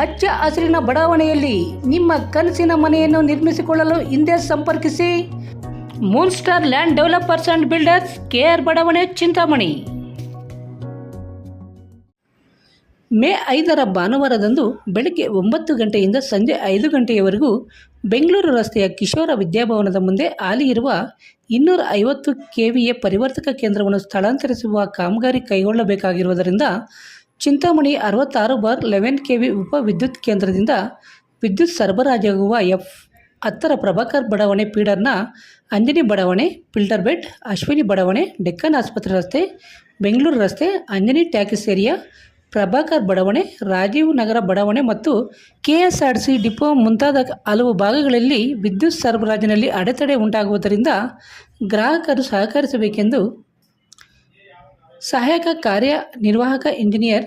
ಹಚ್ಚ ಹಸಿರಿನ ಬಡಾವಣೆಯಲ್ಲಿ ನಿಮ್ಮ ಕನಸಿನ ಮನೆಯನ್ನು ನಿರ್ಮಿಸಿಕೊಳ್ಳಲು ಹಿಂದೆ ಸಂಪರ್ಕಿಸಿ. Moon star land developers and builders KR ಬಡಾವಣೆ, ಚಿಂತಾಮಣಿ. ಮೇ ಐದರ ಭಾನುವಾರದಂದು ಬೆಳಗ್ಗೆ ಒಂಬತ್ತು ಗಂಟೆಯಿಂದ ಸಂಜೆ ಐದು ಗಂಟೆಯವರೆಗೂ ಬೆಂಗಳೂರು ರಸ್ತೆಯ ಕಿಶೋರ ವಿದ್ಯಾಭವನದ ಮುಂದೆ ಹಾಲಿ ಇರುವ ಇನ್ನೂರ ಐವತ್ತು ಕೆವಿಎ ಪರಿವರ್ತಕ ಕೇಂದ್ರವನ್ನು ಸ್ಥಳಾಂತರಿಸುವ ಕಾಮಗಾರಿ ಕೈಗೊಳ್ಳಬೇಕಾಗಿರುವುದರಿಂದ ಚಿಂತಾಮಣಿ ಅರವತ್ತಾರು ಬಾರ್ ಲೆವೆನ್ ಕೆವಿ ಉಪ ವಿದ್ಯುತ್ ಕೇಂದ್ರದಿಂದ ವಿದ್ಯುತ್ ಸರಬರಾಜಾಗುವ ಎಫ್ ಹತ್ತರ ಪ್ರಭಾಕರ್ ಬಡಾವಣೆ ಪೀಡರ್ನ ಅಂಜನಿ ಬಡಾವಣೆ ಫಿಲ್ಟರ್ ಬೆಡ್ ಅಶ್ವಿನಿ ಬಡಾವಣೆ, ಡೆಕ್ಕನ್ ಆಸ್ಪತ್ರೆ ರಸ್ತೆ, ಬೆಂಗಳೂರು ರಸ್ತೆ, ಅಂಜನಿ ಟ್ಯಾಕ್ಸ್ ಏರಿಯಾ, ಪ್ರಭಾಕರ್ ಬಡಾವಣೆ, ರಾಜೀವ್ ನಗರ ಬಡಾವಣೆ ಮತ್ತು ಕೆಎಸ್ಆರ್ಸಿ ಡಿಪೋ ಮುಂತಾದ ಹಲವು ಭಾಗಗಳಲ್ಲಿ ವಿದ್ಯುತ್ ಸರಬರಾಜಿನಲ್ಲಿ ಅಡೆತಡೆ ಉಂಟಾಗುವುದರಿಂದ ಗ್ರಾಹಕರು ಸಹಕರಿಸಬೇಕೆಂದು ಸಹಾಯಕ ಕಾರ್ಯನಿರ್ವಾಹಕ engineer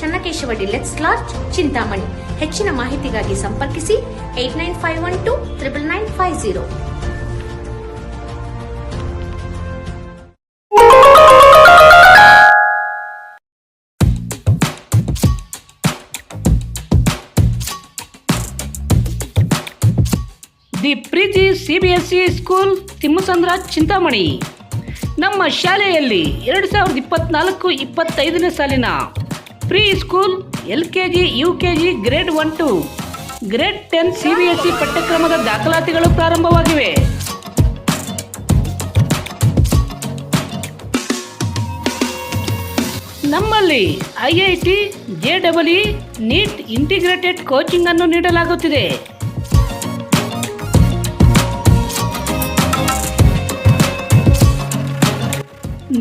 Channakeshava deluxe lodge Chintamani. ಹೆಚ್ಚಿನ ಮಾಹಿತಿಗಾಗಿ ಸಂಪರ್ಕಿಸಿ eight nine five one two triple nine five zero the Preethi CBSE school Thimmasandra Chintamani ನಮ್ಮ ಶಾಲೆಯಲ್ಲಿ ಎರಡು ಸಾವಿರದ ಇಪ್ಪತ್ನಾಲ್ಕು, ಇಪ್ಪತ್ತೈದನೇ ಸಾಲಿನ pre school, L K G, U K G, grade one two. Grade ten C B S E ಪಠ್ಯಕ್ರಮದ ದಾಖಲಾತಿಗಳು ಪ್ರಾರಂಭವಾಗಿವೆ. ನಮ್ಮಲ್ಲಿ I I T, J double E, NEET integrated coaching ಅನ್ನು ನೀಡಲಾಗುತ್ತಿದೆ.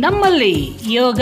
ನಮ್ಮಲ್ಲಿ ಯೋಗ